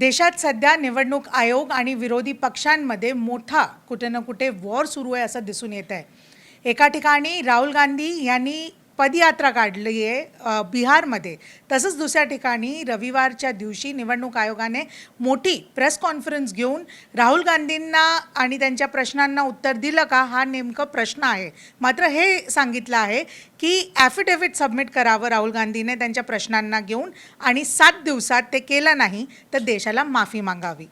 देशात सध्या निवडणूक आयोग आणि विरोधी पक्षांमध्ये मोठा कुठे ना कुठे वॉर सुरू आहे असं दिसून येत आहे. एका ठिकाणी राहुल गांधी यांनी पदयात्रा काढली आहे बिहारमध्ये. तसंच दुसऱ्या ठिकाणी रविवारच्या दिवशी निवडणूक आयोगाने मोठी प्रेस कॉन्फरन्स घेऊन राहुल गांधींना आणि त्यांच्या प्रश्नांना उत्तर दिलं का हा नेमकं प्रश्न आहे. मात्र हे सांगितलं आहे की ॲफिडेव्हिट सबमिट करावं राहुल गांधीने त्यांच्या प्रश्नांना घेऊन आणि सात दिवसात ते केलं नाही तर देशाला माफी मागावी.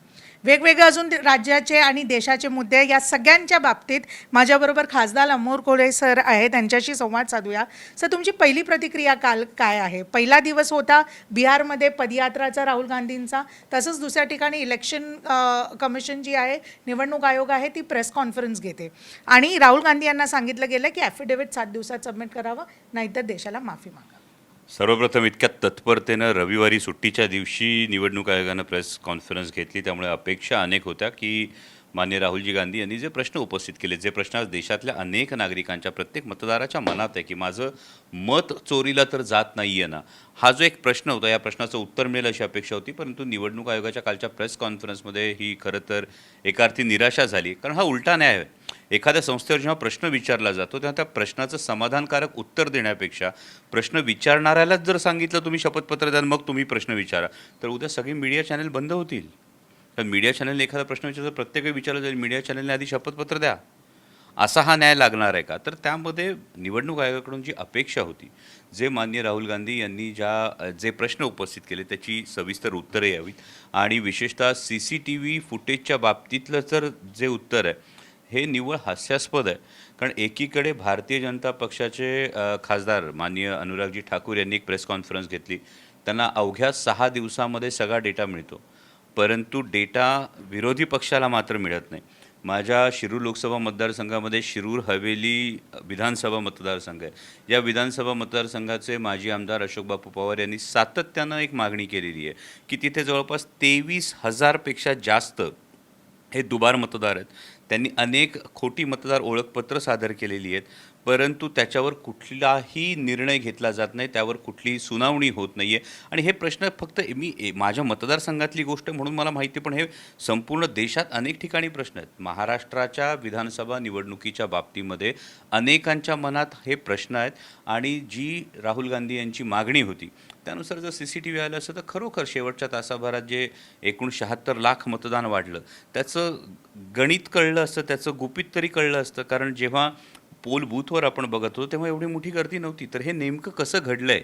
वेगवेगळे अजून राज्याचे आणि देशाचे मुद्दे या सगळ्यांच्या बाबतीत माझ्याबरोबर खासदार अमोर कोळे सर आहे त्यांच्याशी संवाद साधूया. सर तुमची पहिली प्रतिक्रिया काल काय आहे? पहिला दिवस होता बिहारमध्ये पदयात्राचा राहुल गांधींचा. तसंच दुसऱ्या ठिकाणी इलेक्शन कमिशन जी आहे निवडणूक आयोग आहे ती प्रेस कॉन्फरन्स घेते. आणि राहुल गांधी यांना सांगितलं गेलं की ॲफिडेव्हिट सात दिवसात सबमिट करावं नाहीतर देशाला माफी मागा सर्वप्रथम इतक्या तत्परतेनं रविवारी सुट्टीच्या दिवशी निवडणूक आयोगानं प्रेस कॉन्फरन्स घेतली. त्यामुळे अपेक्षा अनेक होत्या की मान्य राहुलजी गांधी यांनी जे प्रश्न उपस्थित केले जे प्रश्न आज देशातल्या अनेक नागरिकांच्या प्रत्येक मतदाराच्या मनात आहे की माझं मत चोरीला तर जात नाही आहे ना. हा जो एक प्रश्न होता या प्रश्नाचं उत्तर मिळेल अशी अपेक्षा होती परंतु निवडणूक आयोगाच्या कालच्या प्रेस कॉन्फरन्समध्ये ही खरं तर एकार्थी निराशा झाली. कारण हा उलटा न्याय आहे. एखाद्या संस्थेवर जेव्हा प्रश्न विचारला जातो तेव्हा त्या प्रश्नाचं समाधानकारक उत्तर देण्यापेक्षा प्रश्न विचारणाऱ्यालाच जर सांगितलं तुम्ही शपथपत्र द्या मग तुम्ही प्रश्न विचारा. तर उद्या सगळी मीडिया चॅनल बंद होतील. तर मीडिया चॅनलने एखादा प्रश्न विचारला प्रत्येकही प्रत्येक विचारलं जाईल मीडिया चॅनलने आधी शपथपत्र द्या. असा हा न्याय लागणार आहे का? तर त्यामध्ये निवडणूक आयोगाकडून जी अपेक्षा होती जे मान्य राहुल गांधी यांनी ज्या जे प्रश्न उपस्थित केले त्याची सविस्तर उत्तरे यावीत. आणि विशेषतः सी सी टी व्ही फुटेजच्या बाबतीतलं तर जे उत्तर आहे हे निव्वळ हास्यास्पद आहे. कारण एकीकडे भारतीय जनता पक्षाचे खासदार माननीय अनुरागजी ठाकूर यांनी एक प्रेस कॉन्फरन्स घेतली. त्यांना अवघ्या सहा दिवसामध्ये सगळा डेटा मिळतो. परंतु डेटा विरोधी पक्षाला मात्र मिळत नाही. माझ्या शिरूर लोकसभा मतदारसंघामध्ये शिरूर हवेली विधानसभा मतदारसंघ आहे. या विधानसभा मतदारसंघाचे माजी आमदार अशोक बापू पवार यांनी सातत्यानं एक मागणी केलेली आहे की तिथे जवळपास तेवीस हजारपेक्षा जास्त हे दुबार मतदार आहेत. त्यांनी अनेक खोटी मतदार ओळखपत्र सादर केलेली आहेत. परंतु त्याच्यावर कुठलाही निर्णय घेतला जात नाही त्यावर कुठलीही सुनावणी होत नाही आहे आणि हे प्रश्न फक्त मी ए- माझ्या मतदारसंघातली गोष्ट म्हणून मला माहिती पण हे संपूर्ण देशात अनेक ठिकाणी प्रश्न आहेत. महाराष्ट्राच्या विधानसभा निवडणुकीच्या बाबतीमध्ये अनेकांच्या मनात हे प्रश्न आहेत आणि जी राहुल गांधी यांची मागणी होती त्यानुसार जर सी सी टी व्ही आलं असतं तर खरोखर शेवटच्या तासाभरात जे एकूण शहात्तर लाख मतदान वाढलं त्याचं गणित कळलं असतं त्याचं गुपित तरी कळलं असतं. कारण जेव्हा पोल बूथवर आपण बघत होतो तेव्हा एवढी मोठी गर्दी नव्हती. तर हे नेमकं कसं घडलं आहे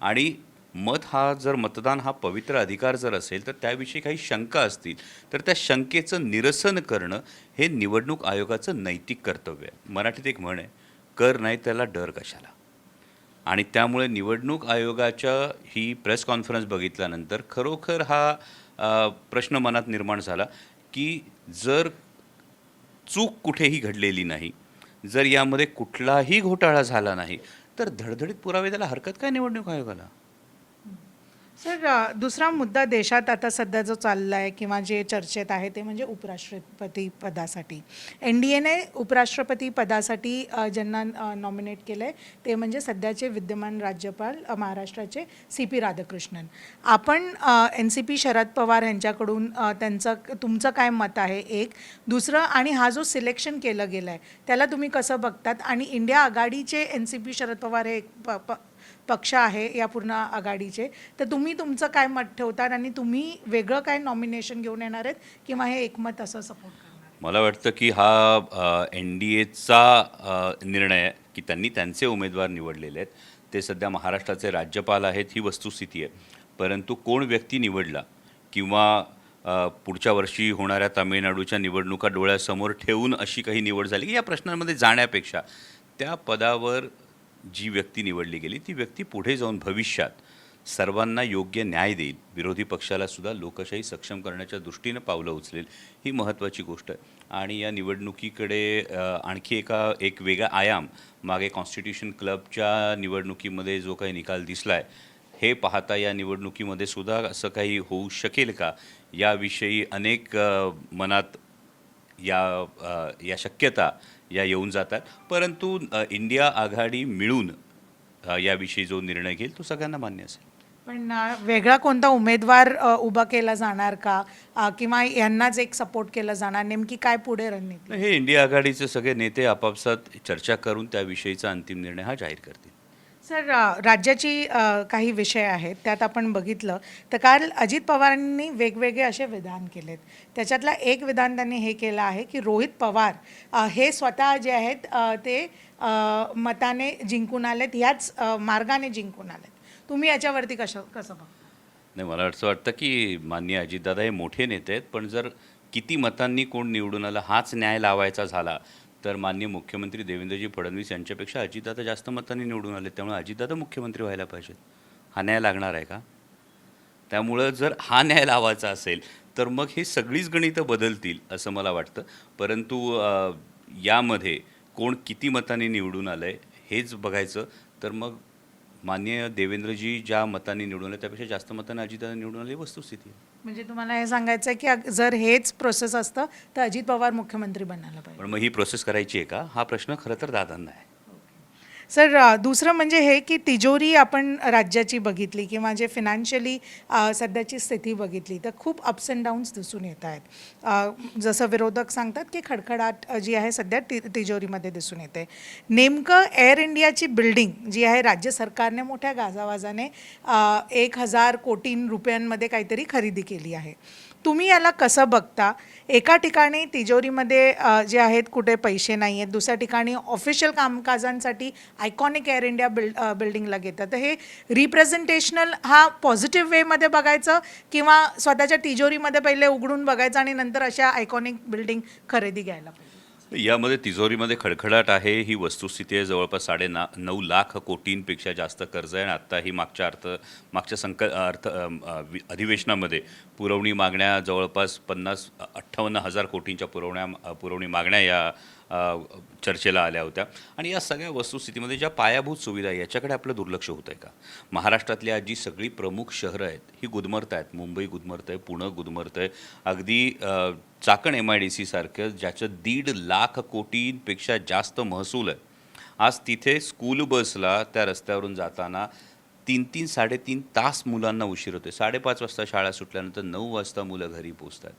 आणि मत हा जर मतदान हा पवित्र अधिकार जर असेल तर त्याविषयी काही शंका असतील तर त्या शंकेचं निरसन करणं हे निवडणूक आयोगाचं नैतिक कर्तव्य आहे. मराठीत एक म्हण आहे कर नाही त्याला डर कशाला? आणि त्यामुळे निवडणूक आयोगाच्या ही प्रेस कॉन्फरन्स बघितल्यानंतर खरोखर हा प्रश्न मनात निर्माण झाला की जर चूक कुठेही घडलेली नाही जर यामध्ये कुठलाही घोटाळा झाला नाही तर धडधडीत पुरावे द्यायला हरकत काय निवडणूक आयोगाला? सर दुसरा मुद्दा देशात आता सध्या जो चालला आहे किंवा जे चर्चेत आहे ते म्हणजे उपराष्ट्रपती पदासाठी. एन डी एने उपराष्ट्रपती पदासाठी ज्यांना नॉमिनेट केलं आहे ते म्हणजे सध्याचे विद्यमान राज्यपाल महाराष्ट्राचे सी पी राधाकृष्णन. आपण N C P Sharad Pawar यांच्याकडून त्यांचं तुमचं काय मत आहे एक? दुसरं आणि हा जो सिलेक्शन केलं गेलं आहे त्याला तुम्ही कसं बघतात? आणि इंडिया आघाडीचे N C P Sharad Pawar हे एक प प पक्ष आहे या पूर्ण आघाडीचे तर तुम्ही तुमचं काय मत ठेवतात आणि तुम्ही वेगळं काय नॉमिनेशन घेऊन येणार आहेत किंवा हे एकमत असं सपोर्ट मला वाटतं की हा एन डी एचा निर्णय आहे की त्यांनी त्यांचे उमेदवार निवडलेले आहेत. ते सध्या महाराष्ट्राचे राज्यपाल आहेत ही वस्तुस्थिती आहे. परंतु कोण व्यक्ती निवडला किंवा पुढच्या वर्षी होणाऱ्या तामिळनाडूच्या निवडणुका डोळ्यासमोर ठेवून अशी काही निवड झाली की या प्रश्नांमध्ये जाण्यापेक्षा त्या पदावर जी व्यक्ती निवडली गेली ती व्यक्ती पुढे जाऊन भविष्यात सर्वांना योग्य न्याय देईल. विरोधी पक्षाला सुद्धा लोकशाही सक्षम करण्याच्या दृष्टीनं पावलं उचलेल ही महत्त्वाची गोष्ट आहे. आणि या निवडणुकीकडे आणखी एका एक वेगळा आयाम मागे कॉन्स्टिट्यूशन क्लबच्या निवडणुकीमध्ये जो काही निकाल दिसला आहे हे पाहता या निवडणुकीमध्ये सुद्धा असं काही होऊ शकेल का? याविषयी अनेक मनात या या शक्यता या येऊन जातात. परंतु इंडिया आघाडी मिळून याविषयी जो निर्णय घेईल तो सगळ्यांना मान्य असेल. पण वेगळा कोणता उमेदवार उभा केला जाणार का? किंवा यांनाच एक सपोर्ट केला जाणार? नेमकी काय पुढे रणनीती? हे इंडिया आघाडीचे सगळे नेते आपापसात चर्चा करून त्याविषयीचा अंतिम निर्णय हा जाहीर करतील. सर राज्याची काही विषय आहेत त्यात आपण बघितलं तर काल अजित पवारांनी वेगवेगळे असे विधान केलेत. त्याच्यातला एक विधान त्यांनी हे केलं आहे की रोहित पवार हे स्वतः जे आहेत ते मताने जिंकून आलेत ह्याच मार्गाने जिंकून आलेत. तुम्ही याच्यावरती कसं कसं बघता? नाही मला असं वाटतं की माननीय अजितदादा हे मोठे नेते आहेत पण जर किती मतांनी कोण निवडून आलं हाच न्याय लावायचा झाला तर माननीय मुख्यमंत्री देवेंद्रजी फडणवीस यांच्यापेक्षा अजितदादा जास्त मतांनी निवडून आले त्यामुळे अजितदादा मुख्यमंत्री व्हायला पाहिजेत. हा न्याय लागणार आहे का? त्यामुळं जर हा न्याय लावायचा असेल तर मग हे सगळीच गणितं बदलतील असं मला वाटतं. परंतु यामध्ये कोण किती मतांनी निवडून आलं आहे हेच बघायचं. तर मग मान्य देवेंद्रजी ज्या मतांनी निवडून आले त्यापेक्षा जास्त मतांनी अजितदादा निवडून आले वस्तुस्थिती आहे. म्हणजे तुम्हाला हे सांगायचं आहे की जर हेच प्रोसेस असतं तर अजित पवार मुख्यमंत्री बनायला पाहिजे. पण मग ही प्रोसेस करायची आहे का? हा प्रश्न खरं तर दादांना आहे. सर दुसरं म्हणजे हे की तिजोरी आपण राज्याची बघितली किंवा जे फिनान्शियली सध्याची स्थिती बघितली तर खूप अप्स अँड डाऊन्स दिसून येत आहेत. जसं विरोधक सांगतात की खडखडाट जी आहे सध्या ति तिजोरीमध्ये दिसून येते. नेमकं एअर इंडियाची बिल्डिंग जी आहे राज्य सरकारने मोठ्या गाजावाजाने एक हजार कोटी रुपयांमध्ये काहीतरी खरेदी केली आहे. तुम्ही याला कसं बघता? एका ठिकाणी तिजोरीमध्ये जे आहेत कुठे पैसे नाही आहेत. दुसऱ्या ठिकाणी ऑफिशियल कामकाजांसाठी आयकॉनिक एअर इंडिया बिल्ड बिल्डिंगला घेतात. तर हे रिप्रेझेंटेशनल हा पॉझिटिव्ह वेमध्ये बघायचं किंवा स्वतःच्या तिजोरीमध्ये पहिले उघडून बघायचं आणि नंतर अशा आयकॉनिक बिल्डिंग खरेदी घ्यायला पाहिजे. यामध्ये तिजोरीमध्ये खडखडाट आहे. ही वस्तुस्थिती आहे. जवळपास साडे ना नऊ लाख कोटींपेक्षा जास्त कर्ज आहे. आणि आत्ताही मागच्या अर्थ मागच्या संक अर्थ अधिवेशनामध्ये पुरवणी मागण्या जवळपास पन्नास अठ्ठावन्न हजार कोटींच्या पुरवण्या पुरवणी मागण्या या चर्चेला आल्या होत्या. आणि या सगळ्या वस्तुस्थितीमध्ये ज्या पायाभूत सुविधा आहे याच्याकडे आपलं दुर्लक्ष होतं आहे का? महाराष्ट्रातल्या जी सगळी प्रमुख शहरं आहेत ही गुदमरत आहेत. मुंबई गुदमरत आहे पुणं गुदमरत आहे. अगदी Chakan M I D C सारखं ज्याचं दीड लाख कोटींपेक्षा जास्त महसूल आहे. आज तिथे स्कूल बसला त्या रस्त्यावरून जाताना तीन तीन साडेतीन तास मुलांना उशीर होते साडेपाच वाजता शाळा सुटल्यानंतर नऊ वाजता मुलं घरी पोचतात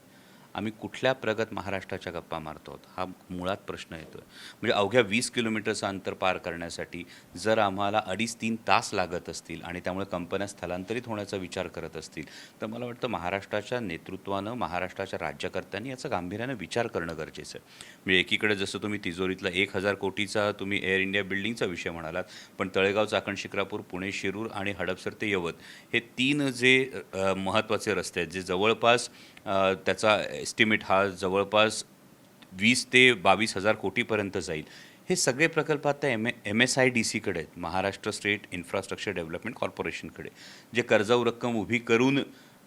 आम्ही कुठल्या प्रगत महाराष्ट्राच्या गप्पा मारतो आहोत? हा मुळात प्रश्न येतो म्हणजे अवघ्या वीस किलोमीटरचं अंतर पार करण्यासाठी जर आम्हाला अडीच तीन तास लागत असतील आणि त्यामुळे कंपन्या स्थलांतरित होण्याचा विचार करत असतील तर मला वाटतं महाराष्ट्राच्या नेतृत्वानं महाराष्ट्राच्या राज्यकर्त्यांनी याचा गांभीर्यानं विचार करणं गरजेचं आहे. म्हणजे एकीकडे जसं तुम्ही तिजोरीतला एक हजार कोटीचा तुम्ही एअर इंडिया बिल्डिंगचा विषय म्हणालात पण तळेगाव चाकण शिक्रापूर पुणे शिरूर आणि हडपसर ते यवत हे तीन जे महत्त्वाचे रस्ते आहेत जे जवळपास त्याचा एस्टिमेट हा जवळपास वीस ते बावीस हजार कोटीपर्यंत जाईल. हे सगळे प्रकल्प आता M M S I D सीकडे आहेत महाराष्ट्र स्टेट इन्फ्रास्ट्रक्चर डेव्हलपमेंट कॉर्पोरेशनकडे जे कर्जाऊ रक्कम उभी करून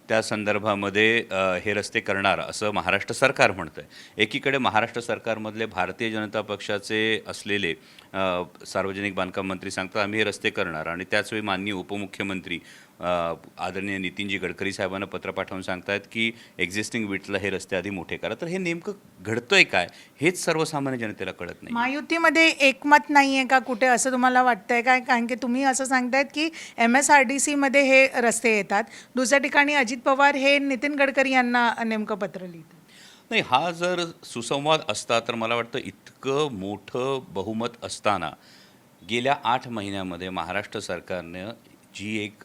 त्या संदर्भामध्ये हे रस्ते करणार असं महाराष्ट्र सरकार म्हणतं आहे एकीकडे महाराष्ट्र सरकारमधले भारतीय जनता पक्षाचे असलेले सार्वजनिक बांधकाम मंत्री सांगतात आम्ही हे रस्ते करणार. आणि त्याचवेळी माननीय उपमुख्यमंत्री आदरणीय नितीनजी गडकरी साहेबांना पत्र पाठवून सांगतायत की एक्झिस्टिंग विटला हे रस्ते आधी मोठे करा. तर हे नेमकं घडतंय काय? हेच सर्वसामान्य जनतेला कळत नाही. महायुतीमध्ये एकमत नाही आहे का कुठे? असं तुम्हाला वाटतंय काय? कारण की तुम्ही असं सांगतायत की एम एस आर डी सीमध्ये हे रस्ते येतात. दुसऱ्या ठिकाणी अजित पवार हे नितीन गडकरी यांना नेमकं पत्र लिहितात. नाही हा जर सुसंवाद असता तर मला वाटतं इतकं मोठं बहुमत असताना गेल्या आठ महिन्यामध्ये महाराष्ट्र सरकारनं जी एक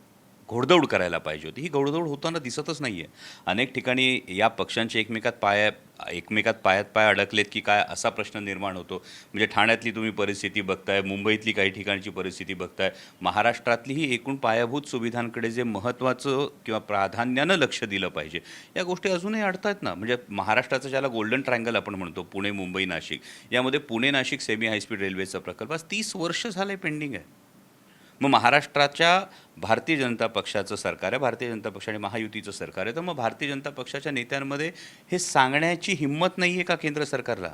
घोडदौड करायला पाहिजे होती. ही घोडदौड होताना दिसतच नाही आहे अनेक ठिकाणी या पक्षांचे एकमेकात पाया एकमेकात पायात पाय अडकलेत की काय असा प्रश्न निर्माण होतो. म्हणजे ठाण्यातली तुम्ही परिस्थिती बघताय मुंबईतली काही ठिकाणची परिस्थिती बघताय. महाराष्ट्रातलीही एकूण पायाभूत सुविधांकडे जे महत्त्वाचं किंवा प्राधान्यानं लक्ष दिलं पाहिजे या गोष्टी अजूनही अडतायत ना. म्हणजे महाराष्ट्राचं ज्याला गोल्डन ट्रँगल आपण म्हणतो पुणे मुंबई नाशिक यामध्ये पुणे नाशिक सेमी हायस्पीड रेल्वेचा प्रकल्प आज तीस वर्ष झाले पेंडिंग आहे. मग महाराष्ट्राच्या भारतीय जनता पक्षाचं सरकार आहे भारतीय जनता पक्ष आणि महायुतीचं सरकार आहे. तर मग भारतीय जनता पक्षाच्या नेत्यांमध्ये हे सांगण्याची हिंमत नाही आहे का केंद्र सरकारला?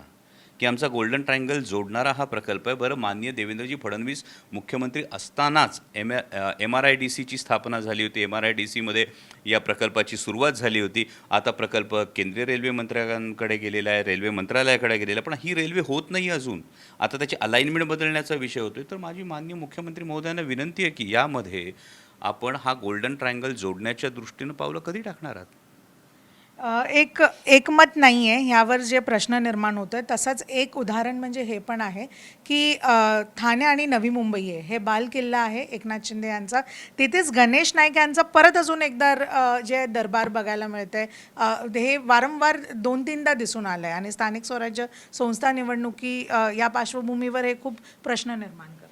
की आमचा गोल्डन ट्रायंगल जोडणारा हा प्रकल्प आहे. बरं माननीय देवेंद्रजी फडणवीस मुख्यमंत्री असतानाच M M R I D सीची स्थापना झाली होती. एम आर आय डी सीमध्ये या प्रकल्पाची सुरुवात झाली होती. आता प्रकल्प केंद्रीय रेल्वे मंत्र्यांकडे गेलेला आहे रेल्वे मंत्रालयाकडे गेलेला आहे. पण ही रेल्वे होत नाही अजून. आता त्याची अलाइनमेंट बदलण्याचा विषय होतोय. तर माझी माननीय मुख्यमंत्री महोदयांना विनंती आहे की यामध्ये आपण हा गोल्डन ट्रायंगल जोडण्याच्या दृष्टीनं पावलं कधी टाकणार आहात? एक एकमत नाही आहे ह्यावर जे प्रश्न निर्माण होतो आहे तसंच एक उदाहरण म्हणजे हे पण आहे की ठाणे आणि नवी मुंबई आहे. हे बाल किल्ला आहे एकनाथ शिंदे यांचा. तिथेच गणेश नाईक यांचा परत अजून एकदा जे दरबार बघायला मिळतंय आहे हे वारंवार दोन तीनदा दिसून आलं आहे आणि स्थानिक स्वराज्य संस्था निवडणुकी या पार्श्वभूमीवर हे खूप प्रश्न निर्माण करतात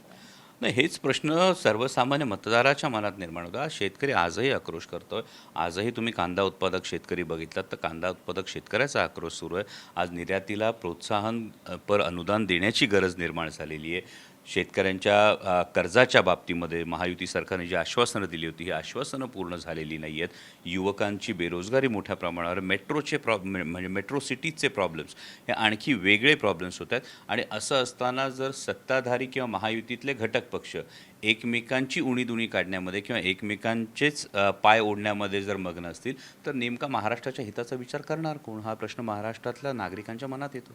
नाही हेच प्रश्न सर्वसामान्य मतदाराच्या मनात निर्माण होता. शेतकरी आजही आक्रोश करतोय. आजही तुम्ही कांदा उत्पादक शेतकरी बघितलात तर कांदा उत्पादक शेतकऱ्याचा आक्रोश सुरू आहे. आज निर्यातीला प्रोत्साहन पर अनुदान देण्याची गरज निर्माण झालेली आहे. शेतकऱ्यांच्या कर्जाच्या बाबतीमध्ये महायुती सरकारने जी आश्वासनं दिली होती ही आश्वासनं पूर्ण झालेली नाही आहेत युवकांची बेरोजगारी मोठ्या प्रमाणावर मेट्रोचे प्रॉब्लेम म्हणजे मेट्रो सिटीजचे प्रॉब्लेम्स हे आणखी वेगळे प्रॉब्लेम्स होत आहेत. आणि असं असताना जर सत्ताधारी किंवा महायुतीतले घटक पक्ष एकमेकांची उणीदुणी काढण्यामध्ये किंवा एकमेकांचेच पाय ओढण्यामध्ये जर मग्न असतील तर नेमका महाराष्ट्राच्या हिताचा विचार करणार कोण? हा प्रश्न महाराष्ट्रातल्या नागरिकांच्या मनात येतो.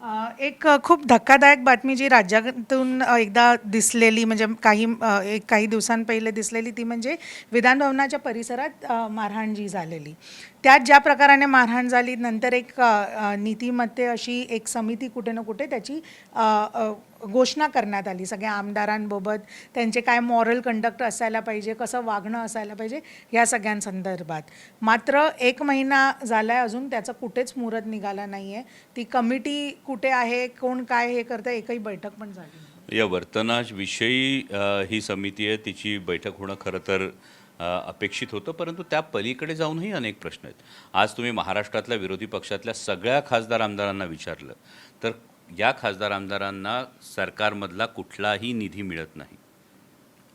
एक खूप धक्कादायक बातमी जी राज्यातून एकदा दिसलेली म्हणजे काही एक काही दिवसांपहिले दिसलेली ती म्हणजे विधान भवनाच्या परिसरात मारहाण जी झालेली. त्यात ज्या प्रकाराने मारहाण झाली नंतर एक नीतिमत्ते अशी एक समिती कुठे ना कुठे त्याची घोषणा करण्यात आली. सगळ्या आमदारांबोबत त्यांचे काय मॉरल कंडक्ट असायला पाहिजे कसं वागणं असायला पाहिजे या सगळ्यांसंदर्भात. मात्र एक महिना झाला आहे अजून त्याचं कुठेच मुहूर्त निघाला नाही आहे ती कमिटी कुठे आहे कोण काय हे करतं एकही बैठक पण झाली या वर्तनाविषयी ही समिती आहे तिची बैठक होणं खरं तर अपेक्षित होतं परंतु त्या पलीकडे जाऊनही अनेक प्रश्न आहेत. आज तुम्ही महाराष्ट्रातल्या विरोधी पक्षातल्या सगळ्या खासदार आमदारांना विचारलं तर या खासदार आमदारांना सरकारमधला कुठलाही निधी मिळत नाही.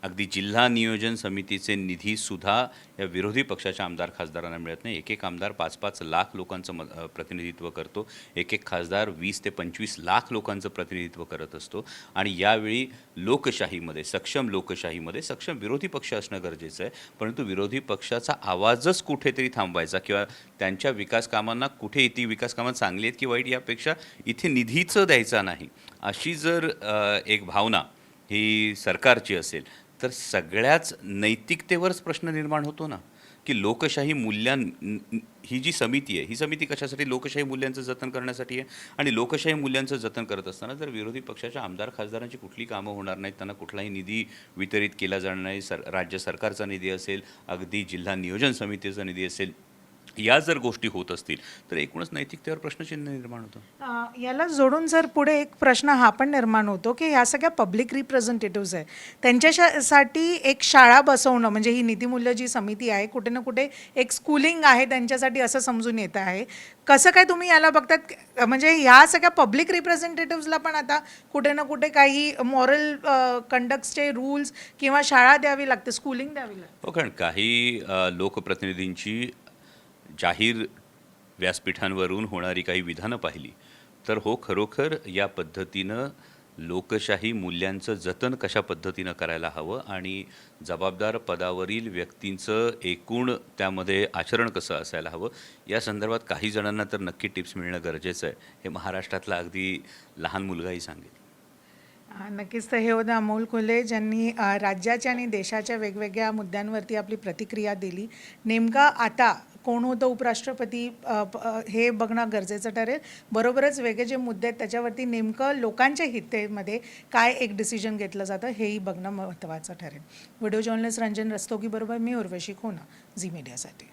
अगदी जिल्हा नियोजन समितीचे निधीसुद्धा या विरोधी पक्षाच्या आमदार खासदारांना मिळत नाही. एक एक आमदार पाच पाच लाख लोकांचं म प्रतिनिधित्व करतो. एक एक खासदार वीस ते पंचवीस लाख लोकांचं प्रतिनिधित्व करत असतो. आणि यावेळी लोकशाहीमध्ये सक्षम लोकशाहीमध्ये सक्षम विरोधी पक्ष असणं गरजेचं आहे. परंतु विरोधी पक्षाचा आवाजच कुठेतरी थांबवायचा किंवा त्यांच्या विकास कामांना कुठे ती विकास कामं चांगली आहेत की वाईट यापेक्षा इथे निधीचं द्यायचा नाही. अशी जर एक भावना ही सरकारची असेल तर सगळ्याच नैतिकतेवरच प्रश्न निर्माण होतो ना की लोकशाही मूल्यां ही जी समिती आहे ही समिती कशासाठी लोकशाही मूल्यांचं जतन करण्यासाठी आहे आणि लोकशाही मूल्यांचं जतन करत असताना जर विरोधी पक्षाच्या आमदार खासदारांची कुठली कामं होणार नाहीत त्यांना कुठलाही निधी वितरित केला जाणार नाही सर राज्य सरकारचा निधी असेल अगदी जिल्हा नियोजन समितीचा निधी असेल या जर गोष्टी होत असतील तर एकूणच नैतिकतेवर प्रश्नचिन्ह निर्माण होतं. याला जोडून जर पुढे एक प्रश्न हा पण निर्माण होतो की ह्या सगळ्या पब्लिक रिप्रेझेंटेटिव्स आहेत. त्यांच्यासाठी एक शाळा बसवणं म्हणजे ही नीतिमूल्य जी समिती आहे कुठे ना कुठे एक स्कूलिंग आहे त्यांच्यासाठी असं समजून येत आहे. कसं काय तुम्ही याला बघतात? म्हणजे ह्या सगळ्या पब्लिक रिप्रेझेंटेटिव्सला पण आता कुठे ना कुठे काही मॉरल कंडक्टचे रूल्स किंवा शाळा द्यावी लागते स्कूलिंग द्यावी लागते. हो कारण काही लोकप्रतिनिधींची जाहीर व्यासपीठांवरून होणारी काही विधानं पाहिली तर हो खरोखर या पद्धतीनं लोकशाही मूल्यांचं जतन कशा पद्धतीनं करायला हवं आणि जबाबदार पदावरील व्यक्तींचं एकूण त्यामध्ये आचरण कसं असायला हवं या संदर्भात काही जणांना तर नक्की टिप्स मिळणं गरजेचं आहे हे महाराष्ट्रातला अगदी लहान मुलगाही सांगेल. नक्कीच तर हे होतं अमोल कोल्हे ज्यांनी राज्याच्या आणि देशाच्या वेगवेगळ्या मुद्द्यांवरती आपली प्रतिक्रिया दिली. नेमका आता कोण होतं उपराष्ट्रपती हे बघणं गरजेचं ठरेल. बरोबरच वेगळे जे मुद्दे आहेत त्याच्यावरती नेमकं लोकांच्या हितेमध्ये काय एक डिसिजन घेतलं जातं हेही बघणं महत्त्वाचं ठरेल. व्हिडिओ जर्नलिस्ट रंजन रस्तोगीबरोबर मी उर्वशी खोना झी मीडियासाठी.